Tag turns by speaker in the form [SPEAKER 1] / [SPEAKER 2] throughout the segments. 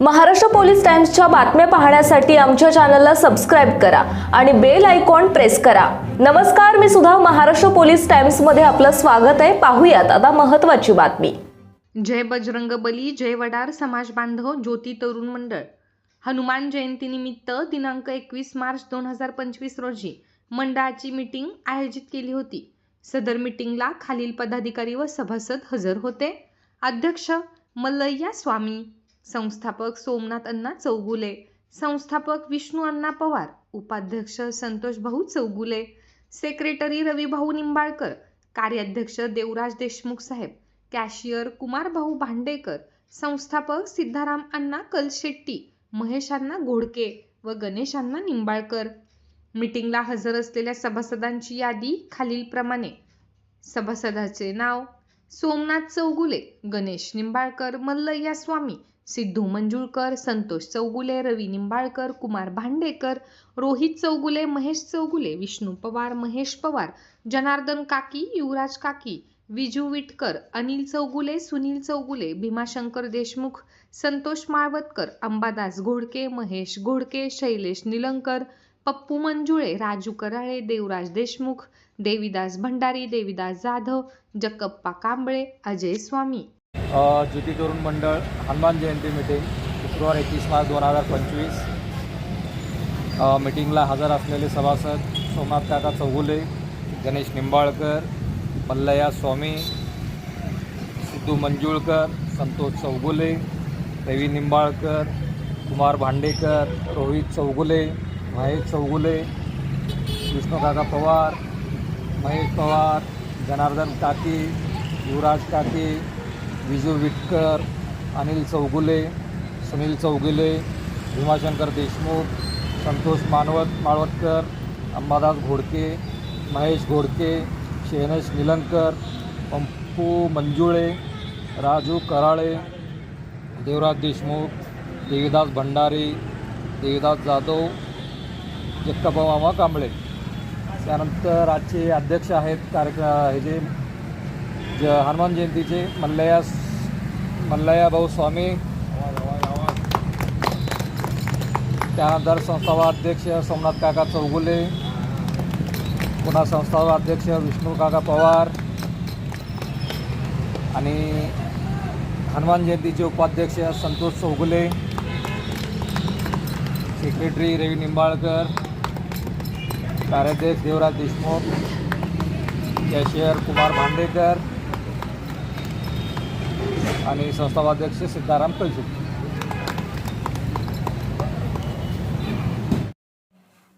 [SPEAKER 1] Maharashtra police टाइम्सच्या बातम्या पाहण्यासाठी आमच्या चॅनलला सबस्क्राईब करा आणि बेल आयकॉन प्रेस करा. नमस्कार मी सुद्धा महाराष्ट्र पोलीस टाइम्समध्ये आपलं स्वागत आहे. पाहूयात आता महत्वाची बातमी.
[SPEAKER 2] जय बजरंग बली जय वडार समाज बांधव ज्योती तरुण मंडळ. हनुमान जयंतीनिमित्त दिनांक एकवीस मार्च दोन हजार पंचवीस रोजी मंडळाची मीटिंग आयोजित केली होती. सदर मीटिंगला खालील पदाधिकारी व सभासद हजर होते. अध्यक्ष मल्लय्या स्वामी. संस्थापक सोमनाथ अण्णा चौगुले संस्थापक विष्णू अण्णा पवार उपाध्यक्ष संतोष भाऊ चौगुले सेक्रेटरी रविभाऊ निंबाळकर कार्याध्यक्ष देवराज देशमुख साहेब कॅशियर कुमारभाऊ भांडेकर संस्थापक सिद्धाराम अण्णा कलशेट्टी महेश अण्णा घोडके व गणेश अण्णा निंबाळकर. मीटिंगला हजर असलेल्या सभासदांची यादी खालीलप्रमाणे. सभासदाचे नाव सोमनाथ चौगुले गणेश निंबाळकर मल्लय्या स्वामी सिद्धू मंजुळकर संतोष चौगुले रवी निंबाळकर कुमार भांडेकर रोहित चौगुले महेश चौगुले विष्णू पवार महेश पवार जनार्दन काकी युवराज काकी विजू विटकर अनिल चौगुले सुनील चौगुले भीमाशंकर देशमुख संतोष माळवतकर अंबादास घोडके महेश घोडके शैलेश निलंकर पप्पू मंजुळे राजू कराळे देवराज देशमुख देवीदास भंडारी देविदास जाधव जक्कप्पा कांबळे अजय स्वामी.
[SPEAKER 3] ज्योती तरुण मंडळ हनुमान जयंती मीटिंग शुक्रवार एकवीस मार्च दोन हजार पंचवीस. मिटिंगला मीटिंगला हजर असलेले सभासद सोमनाथ काका चौगुले गणेश निंबाळकर मल्लया स्वामी सिद्धू मंजुळकर संतोष चौगुले रवी निंबाळकर कुमार भांडेकर रोहित चौगुले महेश चौगुले विष्णूकाका पवार महेश पवार जनार्दन काकी युवराज काकी विजू विटकर अनिल चौगुले सुनील चौगुले भीमाशंकर देशमुख संतोष मानवत माळवतकर अंबादास घोडके महेश घोडके शेनेश निलंकर पंपू मंजुळे राजू कराळे देवराज देशमुख देवीदास भंडारी देवीदास जाधव जक्काबा मामा कांबळे. त्यानंतर आजचे अध्यक्ष आहेत कार्यक्र हे जे ज हनुमान जयंतीचे मल्लया मल्लया भाऊ स्वामी त्यानंतर संस्थापक अध्यक्ष सोमनाथ काका चौगुले पुन्हा संस्थापक अध्यक्ष विष्णू काका पवार आणि हनुमान जयंतीचे उपाध्यक्ष संतोष चौगुले सेक्रेटरी रवी निंबाळकर कार्याध्यक्ष देवराज देशमुख कॅशियर कुमार भांडेकर आणि संस्थापाध्यक्ष सिद्धाराम कळसुक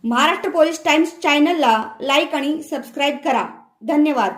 [SPEAKER 4] महाराष्ट्र पोलीस टाइम्स चॅनलला लाईक आणि सबस्क्राईब करा. धन्यवाद.